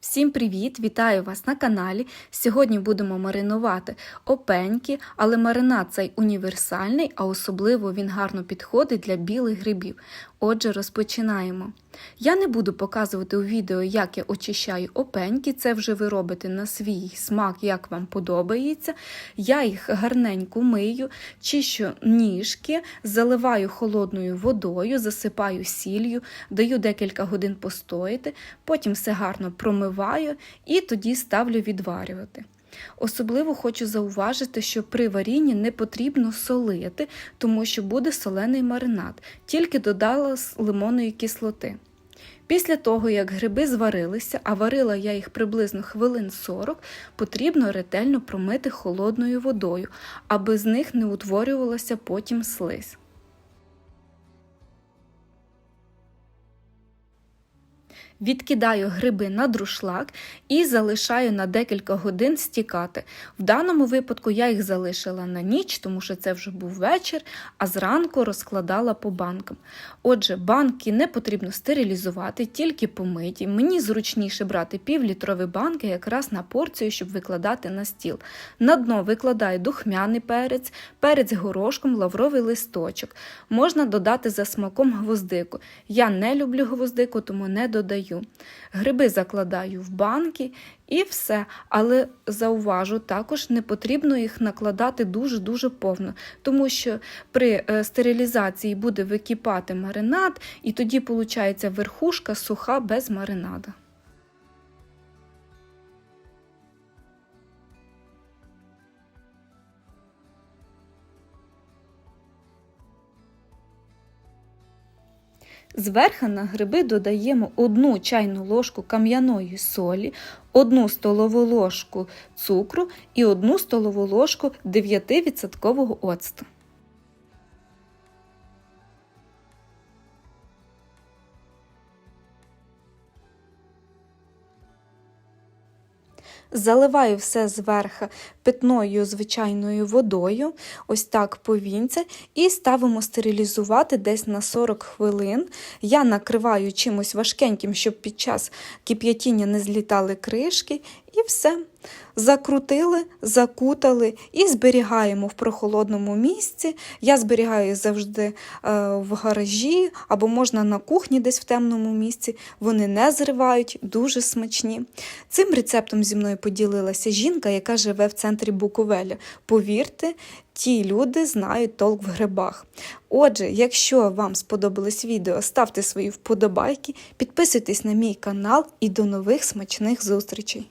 Всім привіт! Вітаю вас на каналі. Сьогодні будемо маринувати опеньки, але маринад цей універсальний, а особливо він гарно підходить для білих грибів. Отже, розпочинаємо. Я не буду показувати у відео, як я очищаю опеньки, це вже ви робите на свій смак, як вам подобається. Я їх гарненько мию, чищу ніжки, заливаю холодною водою, засипаю сіллю, даю декілька годин постояти, потім все гарно промиваю і тоді ставлю відварювати. Особливо хочу зауважити, що при варінні не потрібно солити, тому що буде солений маринад, тільки додала лимонної кислоти. Після того, як гриби зварилися, а варила я їх приблизно хвилин 40, потрібно ретельно промити холодною водою, аби з них не утворювалася потім слизь. Відкидаю гриби на друшлак і залишаю на декілька годин стікати. В даному випадку я їх залишила на ніч, тому що це вже був вечір, а зранку розкладала по банкам. Отже, банки не потрібно стерилізувати, тільки помиті. Мені зручніше брати півлітрові банки якраз на порцію, щоб викладати на стіл. На дно викладаю духмяний перець, перець горошком, лавровий листочок. Можна додати за смаком гвоздику. Я не люблю гвоздику, тому не додаю. Гриби закладаю в банки і все. Але зауважу, також не потрібно їх накладати дуже-дуже повно, тому що при е, стерилізації буде википати маринад, і тоді виходить верхушка суха без маринада. Зверху на гриби додаємо 1 чайну ложку кам'яної солі, 1 столову ложку цукру і 1 столову ложку 9% оцту. Заливаю все зверху питною звичайною водою, ось так повінця, і ставимо стерилізувати десь на 40 хвилин. Я накриваю чимось важкеньким, щоб під час кип'ятіння не злітали кришки, і все. Закрутили, закутали і зберігаємо в прохолодному місці. Я зберігаю завжди е, в гаражі або можна на кухні десь в темному місці. Вони не зривають, дуже смачні. Цим рецептом зі мною поділилася жінка, яка живе в центрі Буковеля. Повірте, ті люди знають толк в грибах. Отже, якщо вам сподобалось відео, ставте свої вподобайки, підписуйтесь на мій канал і до нових смачних зустрічей!